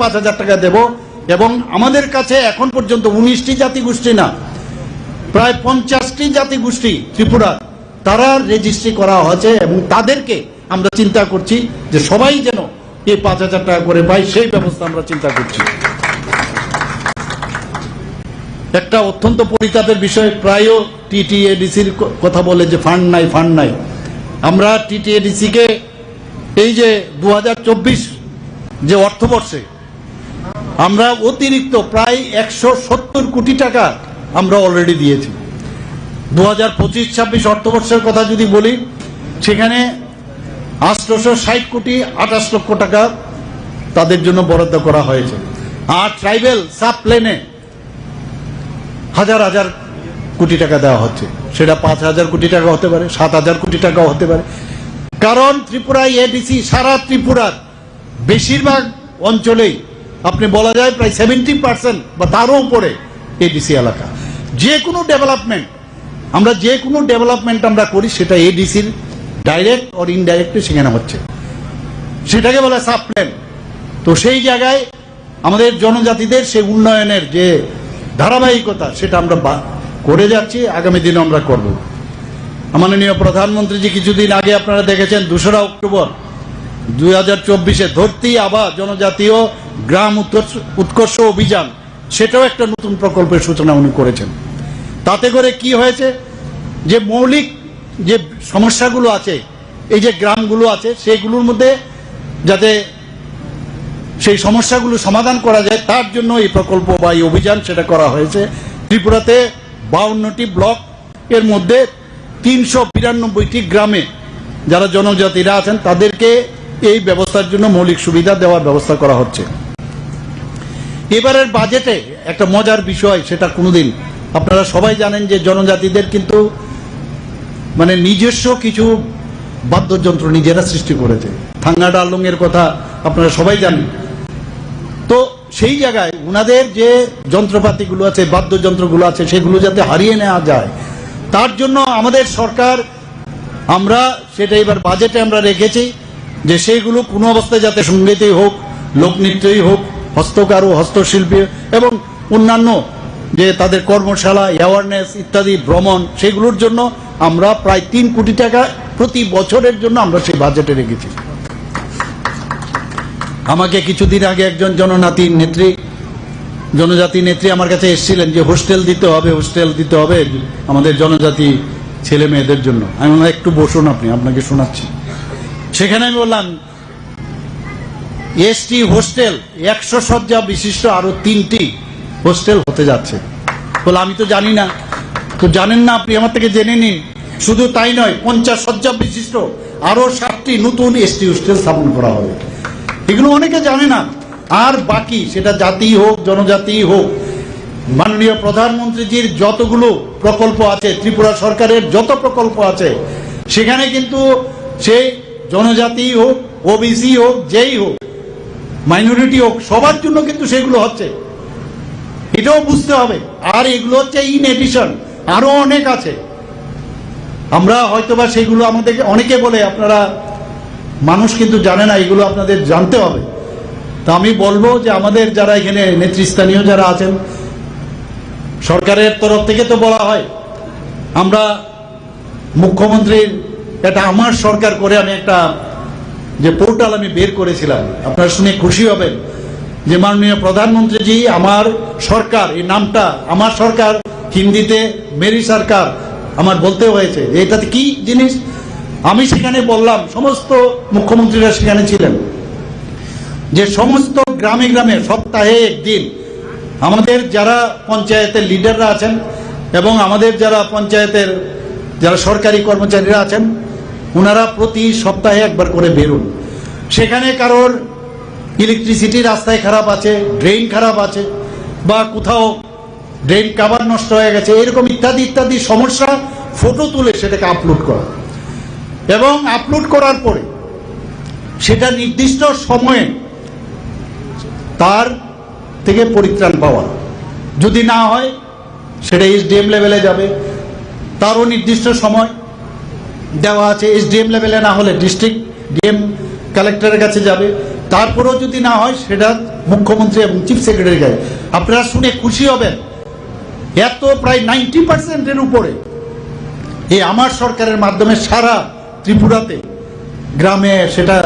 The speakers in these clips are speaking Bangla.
পাঁচ হাজার টাকা দেব এবং আমাদের কাছে এখন পর্যন্ত উনিশটি জাতিগোষ্ঠী না, প্রায় পঞ্চাশটি জাতিগোষ্ঠী ত্রিপুরা, তারা রেজিস্ট্রি করা হয়েছে এবং তাদেরকে আমরা চিন্তা করছি যে সবাই যেন এই পাঁচ হাজার টাকা করে পায়, সেই ব্যবস্থা আমরা চিন্তা করছি। একটা অত্যন্ত পরিতাপের বিষয়, প্রায়ও টিটিএডিসির কথা বলে যে ফান্ড নাই ফান্ড নাই। আমরা টিটিএডিসি কে এই যে দুহাজার চব্বিশ যে অর্থবর্ষে আমরা অতিরিক্ত প্রায় একশো সত্তর কোটি টাকা আমরা অলরেডি দিয়েছি। দু হাজার পঁচিশ ছাব্বিশ অর্থবর্ষের কথা যদি বলি, সেখানে আঠারোশো ষাট কোটি আঠাশ লক্ষ টাকা তাদের জন্য বরাদ্দ করা হয়েছে। আর ট্রাইবেল সাব প্লেনে হাজার হাজার কোটি টাকা দেওয়া হচ্ছে। সেটা পাঁচ হাজার কোটি টাকা হতে পারে, সাত হাজার কোটি টাকাও হতে পারে। কারণ ত্রিপুরায় এডিসি সারা ত্রিপুরার বেশিরভাগ অঞ্চলেই আপনি বলা যায় প্রায় সেভেন্টি পার্সেন্ট বা তারও উপরে এডিসি এলাকা। যে কোনো ডেভেলপমেন্ট আমরা যে কোনো ডেভেলপমেন্ট আমরা করি, সেটা এডিসির ডাইরেক্ট অর ইনডাইরেক্টলি সেখানে হচ্ছে। সেটাকে বলে সাবপ্ল্যান তো সেই জায়গায় আমাদের জনজাতিদের সেই উন্নয়নের যে ধারাবাহিকতা, সেটা আমরা করে যাচ্ছি, আগামী দিনে আমরা করব। মাননীয় প্রধানমন্ত্রীজি, কিছুদিন আগে আপনারা দেখেছেন দোসরা অক্টোবর দুই হাজার চব্বিশে ধরতি আবা জনজাতীয় গ্রাম উৎকর্ষ অভিযান, সেটাও একটা নতুন প্রকল্পের সূচনা উনি করেছেন। তাতে করে কি হয়েছে? যে মৌলিক যে সমস্যাগুলো আছে, এই যে গ্রামগুলো আছে, সেগুলোর মধ্যে যাতে সেই সমস্যাগুলো সমাধান করা যায়, তার জন্য এই প্রকল্প বা এই অভিযান সেটা করা হয়েছে। ত্রিপুরাতে বাউন্নটি ব্লক, এর মধ্যে তিনশো বিরানব্বইটি গ্রামে যারা জনজাতিরা আছেন, তাদেরকে এই ব্যবস্থার জন্য মৌলিক সুবিধা দেওয়ার ব্যবস্থা করা হচ্ছে। এবারের বাজেটে একটা মজার বিষয়, সেটা কোনোদিন আপনারা সবাই জানেন যে জনজাতিদের কিন্তু মানে নিজস্ব কিছু বাদ্যযন্ত্র নিজেরা সৃষ্টি করেছে। থাঙ্গা ডালং এর কথা আপনারা সবাই জানেন। তো সেই জায়গায় উনাদের যে যন্ত্রপাতিগুলো আছে, বাদ্যযন্ত্রগুলো আছে, সেগুলো যাতে হারিয়ে নেওয়া যায়, তার জন্য আমাদের সরকার, আমরা সেটা এবার বাজেটে আমরা রেখেছি। যে সেইগুলো কোনো অবস্থায় যাতে সঙ্গীতেই হোক লোকনৃত্যই হোক, হস্তকারু, হস্তশিল্পী এবং অন্যান্য যে তাদের কর্মশালা অ্যাওয়ারনেস ইত্যাদি, ভ্রমণ, সেগুলোর জন্য আমরা প্রায় তিন কোটি টাকা প্রতি বছরের জন্য আমরা সেই বাজেটে রেখেছি। আমাকে কিছুদিন আগে একজন জননাতি নেত্রী, জনজাতি নেত্রী আমার কাছে এসেছিলেন যে, হোস্টেল দিতে হবে, হোস্টেল দিতে হবে আমাদের জনজাতি ছেলে মেয়েদের জন্য। আমি একটু বসুন আপনি, আপনাকে শোনাচ্ছি। সেখানে আমি বললাম এসটি হোস্টেল, একশো শয্যা বিশিষ্ট আরও তিনটি হোস্টেল হতে যাচ্ছে। বলে, আমি তো জানি না। তো জানেন না আপনি, আমার থেকে জেনে নিন। শুধু তাই নয়, পঞ্চাশ শয্যা বিশিষ্ট আরও সাতটি নতুন এসটি হোস্টেল স্থাপন করা হবে। এগুলো অনেকে জানে না। আর বাকি, সেটা জাতি হোক, জনজাতি হোক, মাননীয় প্রধানমন্ত্রীজির যতগুলো প্রকল্প আছে, ত্রিপুরা সরকারের যত প্রকল্প আছে, সেখানে কিন্তু সে জনজাতি হোক ওবিসি হোক, যেই হোক মাইনরিটি হোক, সবার জন্য কিন্তু সেগুলো হচ্ছে। এটাও বুঝতে হবে। আর এগুলো হচ্ছে ইন এডিশন আরও অনেক আছে। আমরা হয়তোবা সেগুলো আমাদের অনেকে বলে, আপনারা মানুষ কিন্তু জানে না, এগুলো আপনাদের জানতে হবে। তা আমি বলব যে আমাদের যারা এখানে নেতৃস্থানীয় যারা আছেন, সরকারের তরফ থেকে তো বলা হয়, আমরা মুখ্যমন্ত্রীর এটা আমার সরকার করে আমি একটা, যে পোর্টাল আমি বের করেছিলাম। আপনারা শুনে খুশি হবেন যে মাননীয় প্রধানমন্ত্রীজি, আমার সরকার, এই নামটা আমার সরকার, হিন্দিতে মেরি সরকার, আমার বলতে হয়েছে এটাতে কি জিনিস? আমি সেখানে বললাম, সমস্ত মুখ্যমন্ত্রীরা সেখানে ছিলেন। যে সমস্ত গ্রামে গ্রামে, সপ্তাহে একদিন, আমাদের যারা পঞ্চায়েতের লিডাররা আছেন এবং আমাদের যারা পঞ্চায়েতের, যারা সরকারি কর্মচারীরা আছেন ওনারা প্রতি সপ্তাহে একবার করে বেরোন। সেখানে কারোর ইলেকট্রিসিটি রাস্তায় খারাপ আছে ড্রেন খারাপ আছে, বা কোথাও ড্রেন কাবার নষ্ট হয়ে গেছে, এরকম ইত্যাদি ইত্যাদি সমস্যা ফটো তুলে সেটাকে আপলোড করা। এবং আপলোড করার পরে সেটা নির্দিষ্ট সময়ে তার থেকে পরিত্রাণ পাওয়া। যদি না হয়, সেটা এসডিএম লেভেলে যাবে। তারও নির্দিষ্ট সময় দেওয়া আছে এসডিএম লেভেলে, না হলে ডিস্ট্রিক্ট ডিএম কালেক্টরের কাছে যাবে। তারপরেও যদি না হয়, সেটা মুখ্যমন্ত্রী এবং চিফ সেক্রেটারি গায়ে। আপনারা শুনে খুশি হবেন। এত প্রায় নাইনটি পার্সেন্টের উপরে এই আমার সরকারের মাধ্যমে সারা ত্রিপুরাতে, গ্রামে সেটা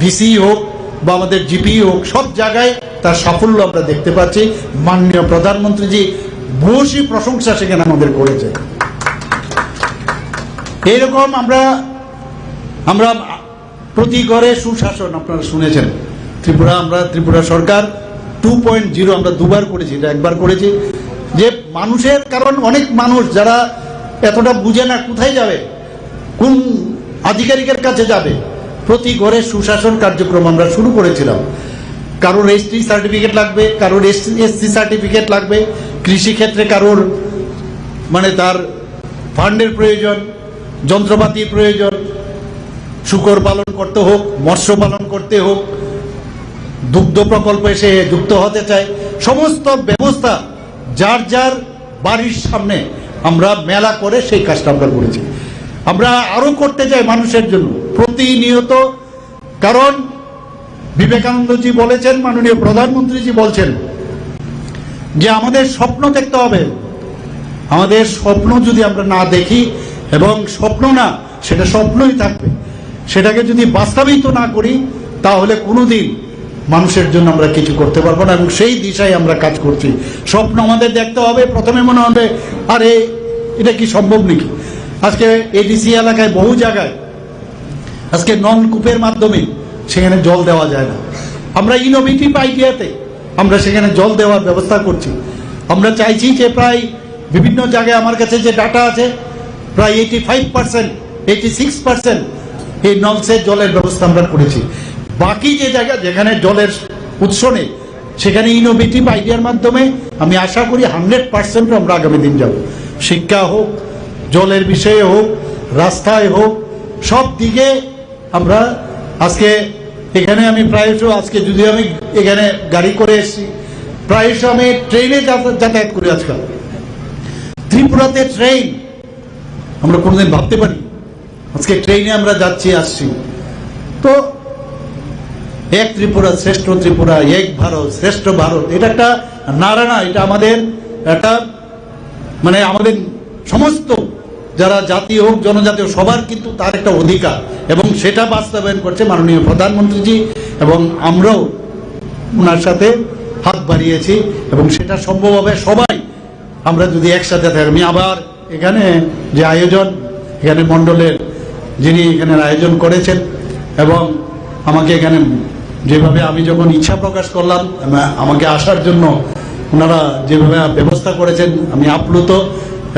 ভিসি হোক বা আমাদের জিপি হোক, সব জায়গায় তার সাফল্য আমরা দেখতে পাচ্ছি। মাননীয় প্রধানমন্ত্রীজি ভূয়সী প্রশংসা সেখানে আমাদের করেছে এইরকম আমরা আমরা প্রতি ঘরে সুশাসন, আপনারা শুনেছেন। ত্রিপুরা, আমরা ত্রিপুরা সরকার টু পয়েন্ট জিরো আমরা দুবার করেছি, এটা একবার করেছি। যে মানুষের, কারণ অনেক মানুষ যারা এতটা বুঝে না কোথায় যাবে, কোন আধিকারিকের কাছে যাবে, প্রতি ঘরে সুশাসন কার্যক্রম আমরা শুরু করেছিলাম। কারোর এসটি সার্টিফিকেট লাগবে, কারোর এসসি সার্টিফিকেট লাগবে, কৃষিক্ষেত্রে কারোর মানে তার ফান্ডের প্রয়োজন যন্ত্রপাতির প্রয়োজন, শুকর পালন করতে হোক, মৎস্য পালন করতে হোক, দুগ্ধ প্রকল্পে সে যুক্ত হতে চায়, সমস্ত ব্যবস্থা যার যার বাড়ির সামনে আমরা মেলা করে সেই কাজটা আমরা করেছি। আমরা আরও করতে চাই মানুষের জন্য, প্রতিনিয়ত, কারণ বিবেকানন্দজি বলেছেন, মাননীয় প্রধানমন্ত্রীজি বলছেন, যে আমাদের স্বপ্ন দেখতে হবে। আমাদের স্বপ্ন যদি আমরা না দেখি এবং স্বপ্ন না, সেটা স্বপ্নই থাকবে। সেটাকে যদি বাস্তবিত না করি, তাহলে কোনোদিন মানুষের জন্য আমরা কিছু করতে পারব না, এবং সেই দিশায় আমরা কাজ করছি। স্বপ্ন আমাদের দেখতে হবে, প্রথমে মনে হবে, আরে, এটা কি সম্ভব নাকি? আজকে এডিসি এলাকায় বহু জায়গায়, আজকে নলকূপের মাধ্যমে সেখানে জল দেওয়া যায় না। আমরা ইনোভেটিভ আইডিয়াতে আমরা সেখানে জল দেওয়ার ব্যবস্থা করছি। আমরা চাইছি যে প্রায় বিভিন্ন জায়গায় আমার কাছে যে ডাটা আছে প্রায় eighty five percent eighty six percent এই নলসের জলের ব্যবস্থা আমরা করেছি। বাকি যে জায়গা যেখানে জলের উৎস নেই, সেখানে ইনোভেটিভ আইডিয়ার মাধ্যমে আমি আশা করি হান্ড্রেড পার্সেন্ট আমরা আগামী দিন যাব। শিক্ষা হোক, জলের বিষয়ে হোক, রাস্তায় হোক, সব দিকে আমরা আজকে এখানে আমি প্রায়শ আজকে যদি আমি এখানে গাড়ি করে এসেছি, প্রায়শ আমি ট্রেনে যাতায়াত করি আজকাল। ত্রিপুরাতে ট্রেন আমরা কোনোদিন ভাবতে পারি। আজকে ট্রেনে আমরা যাচ্ছি, আসছি। তো এক ত্রিপুরা শ্রেষ্ঠ ত্রিপুরা, এক ভারত, শ্রেষ্ঠ ভারত। এটা একটা নারা না, এটা আমাদের একটা মানে আমাদের সমস্ত যারা জাতি হোক, জনজাতি হোক, সবার কিন্তু তার একটা অধিকার। এবং সেটা বাস্তবায়ন করছে মাননীয় প্রধানমন্ত্রীজি এবং আমরাও ওনার সাথে হাত বাড়িয়েছি এবং সেটা সম্ভব হবে সবাই। আমরা যদি একসাথে থাকি, আমি আবার এখানে যে আয়োজন, এখানে মণ্ডলের যিনি এখানে আয়োজন করেছেন এবং আমাকে এখানে যেভাবে আমি যখন ইচ্ছা প্রকাশ করলাম, আমাকে আসার জন্য ওনারা যেভাবে ব্যবস্থা করেছেন, আমি আপ্লুত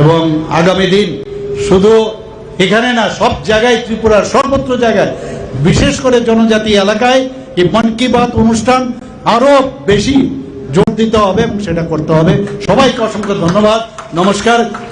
এবং আগামী দিন শুধু এখানে না, সব জায়গায়, ত্রিপুরার সর্বত্র জায়গায়, বিশেষ করে জনজাতি এলাকায় এই মন কি বাত অনুষ্ঠান আরও বেশি জোর দিতে হবে সেটা করতে হবে। সবাইকে অসংখ্য ধন্যবাদ। নমস্কার।